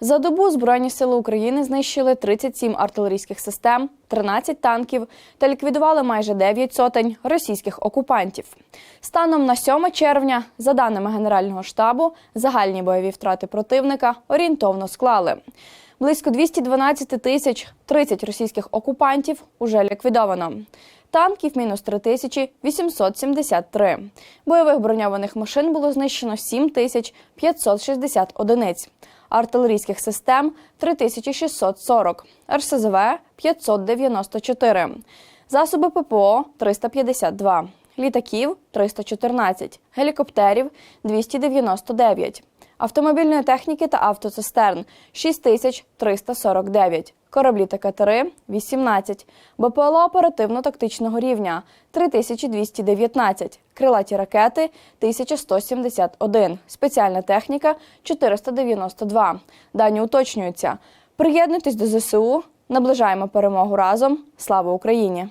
За добу Збройні сили України знищили 37 артилерійських систем, 13 танків та ліквідували майже 9 сотень російських окупантів. Станом на 7 червня, за даними Генерального штабу, загальні бойові втрати противника орієнтовно склали. Близько 212 тисяч 30 російських окупантів уже ліквідовано. Танків мінус 3873. Бойових броньованих машин було знищено 7560 одиниць. Артилерійських систем 3640, РСЗВ 594, засоби ППО 352, літаків 314, гелікоптерів 299, автомобільної техніки та автоцистерн 6349, кораблі та катери 18, БПЛА оперативно-тактичного рівня 3219, крилаті ракети 1171, спеціальна техніка 492. Дані уточнюються. Приєднуйтесь до ЗСУ, наближаємо перемогу разом. Слава Україні!